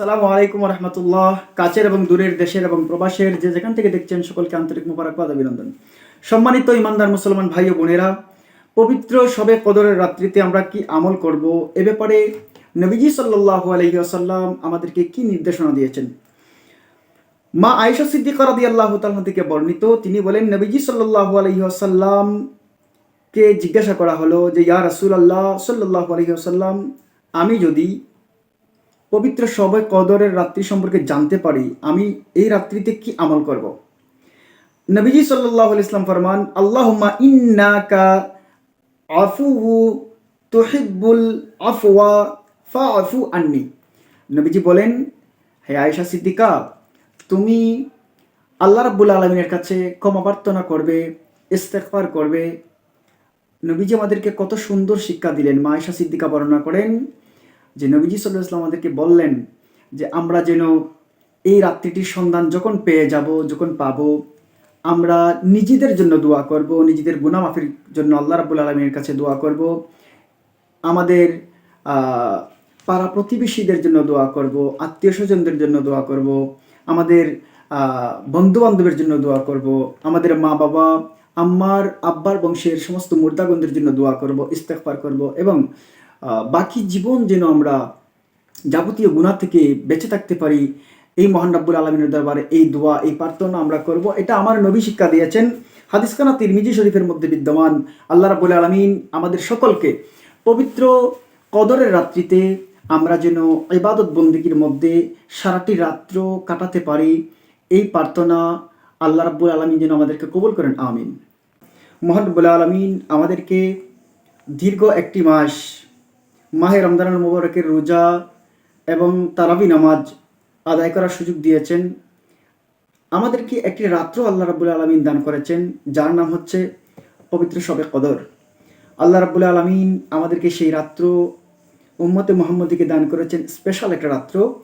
সালামু আলাইকুম রহমতুল্লাহ কাছের এবং দূরের দেশের এবং প্রবাসের যে যেখান থেকে দেখছেন সকলকে আন্তরিক মোবারকবাদ, অভিনন্দন। সম্মানিত ইমানদার মুসলমান ভাই ও বোনেরা, পবিত্র সবে কদরের রাত্রিতে আমরা কি আমল করব এ ব্যাপারে নবীজি সাল্লাহ আলহিহাসাল্লাম আমাদেরকে কি নির্দেশনা দিয়েছেন? মা আয়েশা সিদ্দিকা রাদি আল্লাহ থেকে বর্ণিত, তিনি বলেন, নবীজি সাল্লাহ আলহিহাসাল্লাম কে জিজ্ঞাসা করা হলো যে, ইয়া রাসুল আল্লাহ সাল্লাহ আলহিহাসাল্লাম আমি যদি পবিত্র সবাই কদরের রাত্রি সম্পর্কে জানতে পারি, আমি এই রাত্রিতে কি আমল করব? নবীজি সাল্লাহ ইসলাম ফরমান, আল্লাহুম্মা ইন্নাকা আফুহু তুহিব্বুল আফওয়া ফা আফু আন্নি। নবীজি বলেন, হে আয়েশা সিদ্দিকা, তুমি আল্লাহ রাব্বুল আলমিনের কাছে ক্ষমা প্রার্থনা করবে ইস্তেকবার করবে। নবীজি আমাদেরকে কত সুন্দর শিক্ষা দিলেন। মা আয়েশা সিদ্দিকা বর্ণনা করেন যে নবীজি সাল্লাহ ইসলাম আমাদেরকে বললেন যে, আমরা যেন এই রাত্রিটির সন্ধান যখন পেয়ে যাব, যখন পাব, আমরা নিজেদের জন্য দোয়া করব, নিজেদের গুনামাফির জন্য আল্লাহ রাবুল আলমীর কাছে দোয়া করব, আমাদের পাড়া প্রতিবেশীদের জন্য দোয়া করব, আত্মীয় স্বজনদের জন্য দোয়া করব, আমাদের বন্ধু বান্ধবের জন্য দোয়া করব, আমাদের মা বাবা, আম্মার, আব্বার বংশের সমস্ত মুর্দাগন্ধের জন্য দোয়া করব ইস্তেকবার করব এবং বাকি জীবন যেন আমরা যাবতীয় গুণা থেকে বেঁচে থাকতে পারি, এই মহান রাব্বুল আলমিনের দরবারে এই দোয়া, এই প্রার্থনা আমরা করব। এটা আমার নবী শিক্ষা দিয়েছেন, হাদিসখানা তিরমিজি শরীফের মধ্যে বিদ্যমান। আল্লাহ রাব্বুল আলমিন আমাদের সকলকে পবিত্র কদরের রাত্রিতে আমরা যেন ইবাদত বন্দিগির মধ্যে সারাটি রাত্র কাটাতে পারি, এই প্রার্থনা আল্লাহ রাব্বুল আলমিন যেন আমাদেরকে কবুল করেন, আমিন। মহান আলমিন আমাদেরকে দীর্ঘ একটি মাস মাহে রমজানুল মুবারকের রোজা এবং তারাবি নামাজ আদায় করার সুযোগ দিয়েছেন। আমাদেরকে একটি রাত্র আল্লাহ রাবুল আলমিন দান করেছেন? যার নাম হচ্ছে পবিত্র সবে কদর। আল্লাহ রাবুল আলমিন আমাদেরকে সেই রাত্র উম্মতে মোহাম্মদীকে দান করেছেন স্পেশাল একটা রাত্র।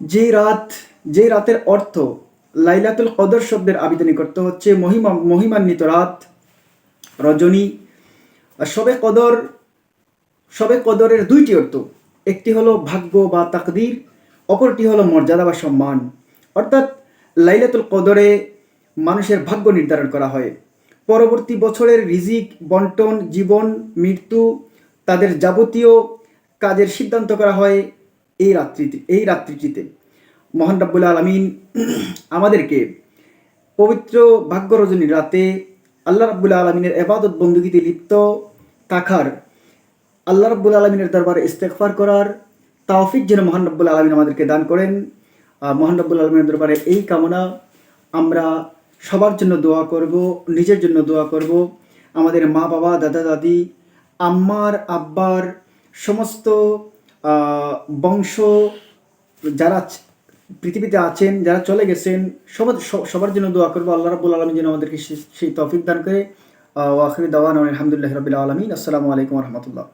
যে রাত যে রাতের অর্থ লাইলাতুল কদর শব্দের আবেদনী করতে হচ্ছে মহিমা, মহিমান্বিত রাত, রজনী। সবে কদর সবে কদরের দুইটি অর্থ। একটি হলো ভাগ্য বা তাকদির, অপরটি হলো মর্যাদা বা সম্মান। অর্থাৎ লাইলাতুল কদরে মানুষের ভাগ্য নির্ধারণ করা হয়। পরবর্তী বছরের রিজিক, বন্টন, জীবন, মৃত্যু, তাদের যাবতীয় কাজের সিদ্ধান্ত করা হয় এই রাত্রিতে, এই রাত্রিটিতে। মহান রাব্বুল আলমিন আমাদেরকে পবিত্র ভাগ্য রজনীর রাতে আল্লাহ রাব্বুল আলমিনের এবাদত বন্দুকিতে লিপ্ত থাকার আল্লাহ রব্বুল আলমিনের দরবারে ইস্তেকফার করার তাওফিক যেন মহান রব্বুল আলমিন আমাদেরকে দান করেন। মহান রব্বুল আলমিনের দরবারে এই কামনা আমরা সবার জন্য দোয়া করব, নিজের জন্য দোয়া করব। আমাদের মা বাবা, দাদা দাদি, আম্মার, আব্বার সমস্ত বংশ যারা পৃথিবীতে আছেন, যারা চলে গেছেন, সবার সবার জন্য দোয়া করব। আল্লাহ রাবুল আলমী যেন আমাদেরকে সেই তৌফিক দান করে। ওয়াখির দাওয়ান আলহামদুলিল্লাহ রবিল আলমিন। আসসালামু আলাইকুম রহমতুল্লাহ।